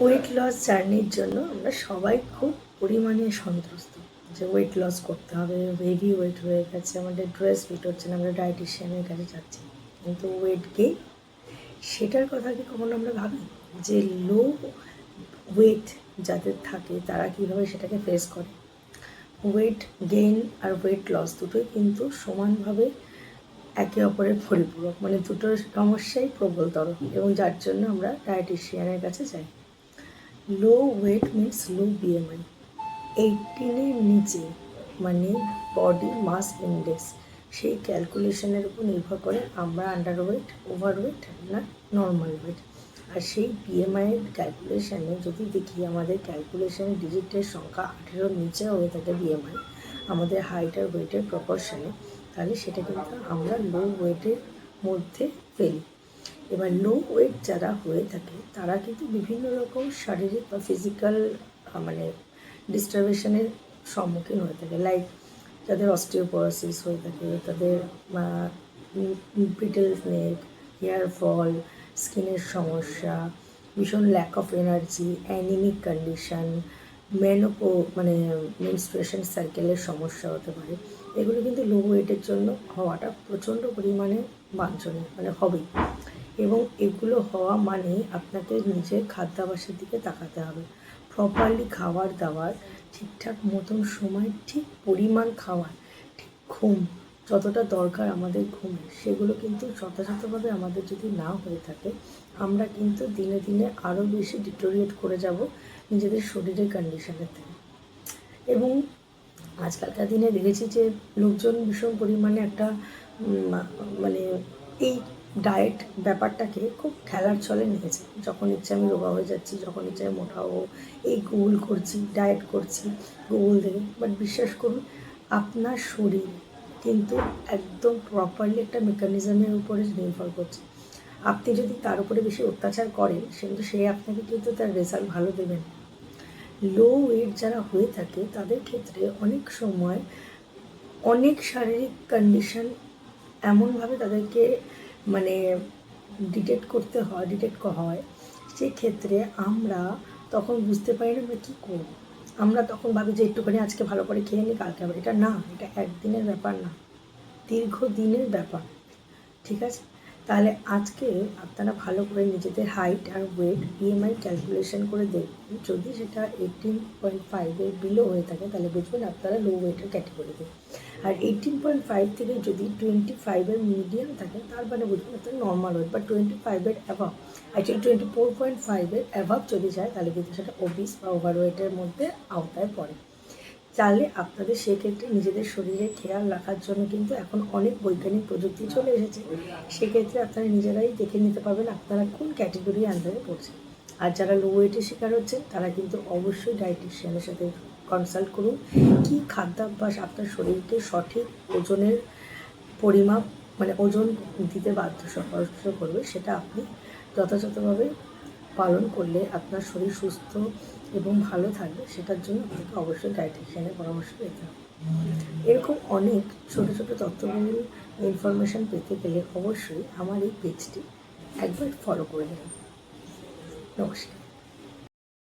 Weight loss জার্নির জন্য আমরা সবাই খুব পরিমাণে সন্ত্রস্ত যে ওয়েট লস করতে হবে হেভি ওয়েট হয়ে গেছে, আমাদের ড্রেস ফিট হচ্ছে না, আমরা ডায়েটিশিয়ানের কাছে যাচ্ছি। কিন্তু ওয়েট গেইন সেটার কথা কি কখনো আমরা ভাবি? যে লো ওয়েট যাদের থাকে, তারা কীভাবে সেটাকে ফেস করে? ওয়েট গেইন আর ওয়েট লস দুটোই কিন্তু সমানভাবে একে অপরের পরিপূরক মানে দুটোর সমস্যাই প্রবলতর এবং যার জন্য আমরা ডায়েটিশিয়ানের কাছে যাই। Low weight means low BMI এইটিনের নিচে মানে বডি মাস ইন্ডেক্স সেই ক্যালকুলেশনের উপর নির্ভর করে আমরা আন্ডার ওয়েট ওভার ওয়েট না নর্মাল ওয়েট আর সেই বিএমআইয়ের ক্যালকুলেশানে যদি দেখি আমাদের ক্যালকুলেশানে ডিজিটের সংখ্যা আঠেরোর নিচে হয়ে থাকে বিএমআই আমাদের হাইট আর ওয়েটের প্রপোর্শনে তাহলে সেটা কিন্তু আমরা লো ওয়েটের মধ্যে ফেলি। এবার লো ওয়েট যারা হয়ে থাকে, তারা কিন্তু বিভিন্ন রকম শারীরিক বা ফিজিক্যাল মানে ডিস্টারবেশনের সম্মুখীন হয়ে থাকে। লাইক তাদের অস্টিওপোরোসিস হয়ে থাকে, তাদের ব্রিটেল নেক হেয়ার ফল স্কিনের সমস্যা, ভীষণ lack of energy anaemic condition মেনোপো মানে মেনস্ট্রুয়েশন সার্কেলের সমস্যা হতে পারে। এগুলো কিন্তু লো ওয়েটের জন্য হওয়াটা প্রচণ্ড পরিমাণে বাঞ্ছনীয় মানে হবেই। এবং এগুলো হওয়া মানে আপনাকে নিজের খাদ্যাভাসের দিকে তাকাতে হবে। প্রপারলি খাবার দাবার ঠিকঠাক মতন সময়, ঠিক পরিমাণ খাওয়ার, ঠিক ঘুম, যতটা দরকার আমাদের ঘুমে সেগুলো কিন্তু যথাযথভাবে আমাদের যদি না হয়ে থাকে, আমরা কিন্তু দিনে দিনে আরও বেশি ডিটোরিয়েট করে যাব নিজেদের শরীরের কন্ডিশনের থেকে। এবং আজকালকার দিনে দেখেছি যে লোকজন ভীষণ পরিমাণে একটা মানে এই ডায়েট ব্যাপারটাকে খুব খেলার ছলে নিয়েছে। যখন ইচ্ছে আমি রোগা হয়ে যাচ্ছি, যখন ইচ্ছে আমি মোটা হব, এই গুগল করছি ডায়েট করছি গুগল দেখে বাট বিশ্বাস করুন, আপনার শরীর কিন্তু একদম প্রপারলি একটা মেকানিজমের উপরে নির্ভর করছে। আপনি যদি তার উপরে বেশি অত্যাচার করেন কিন্তু সে আপনাকে কিন্তু তার রেজাল্ট ভালো দেবেন লো ওয়েট যারা হয়ে থাকে, তাদের ক্ষেত্রে অনেক সময় অনেক শারীরিক কন্ডিশন এমনভাবে তাদেরকে মানে ডিটেক্ট করতে হয় ডিটেক্ট হয়। সেক্ষেত্রে আমরা তখন বুঝতে পারি না আমরা কী করব। আমরা তখন ভাবি যে একটুখানি আজকে ভালো করে খেয়ে নিই কালকে আবার এটা না, এটা একদিনের ব্যাপার না, দীর্ঘদিনের ব্যাপার, ঠিক আছে? তাহলে আজকে আপনারা ভালো করে নিজেদের হাইট আর ওয়েট বিএমআই ক্যালকুলেশন করে দেখবেন যদি সেটা এইটিন পয়েন্ট ফাইভের বিলো হয়ে থাকে, তাহলে বুঝবেন আপনারা লো ওয়েটের ক্যাটেগরিতে আর এইটিন পয়েন্ট ফাইভ থেকে যদি টোয়েন্টি ফাইভের মিডিয়াম থাকে, তার মানে বুঝবেন আপনার নর্মাল ওয়েট বা টোয়েন্টি ফাইভের above actually twenty four point ফাইভের অ্যাভাব যদি যায়, তাহলে কিন্তু সেটা ওবিস বা ওভার ওয়েটের মধ্যে আওতায় পড়ে। তাহলে আপনাদের সেক্ষেত্রে নিজেদের শরীরে খেয়াল রাখার জন্য কিন্তু এখন অনেক বৈজ্ঞানিক প্রযুক্তি চলে এসেছে। সেক্ষেত্রে আপনারা নিজেরাই দেখে নিতে পারবেন আপনারা কোন ক্যাটেগরি আন্ডারে পড়ছেন। আর যারা লো ওয়েটের শিকার হচ্ছেন, তারা কিন্তু অবশ্যই ডায়েটিশিয়ানের সাথে কনসাল্ট করুন। কী খাদ্যাভ্যাস আপনার শরীরকে সঠিক ওজনের পরিমাপ মানে ওজন দিতে বাধ্য সহস্র করবে, সেটা আপনি যথাযথভাবে পালন করলে আপনার শরীর সুস্থ এবং ভালো থাকবে, সেটার জন্য আপনাকে অবশ্যই ডায়েটিশিয়ানের পরামর্শ পেতে হবে। এরকম অনেক ছোট ছোট তথ্যগুলি ইনফরমেশান পেতে গেলে অবশ্যই আমার এই পেজটি একবার ফলো করে নেবেন নমস্কার।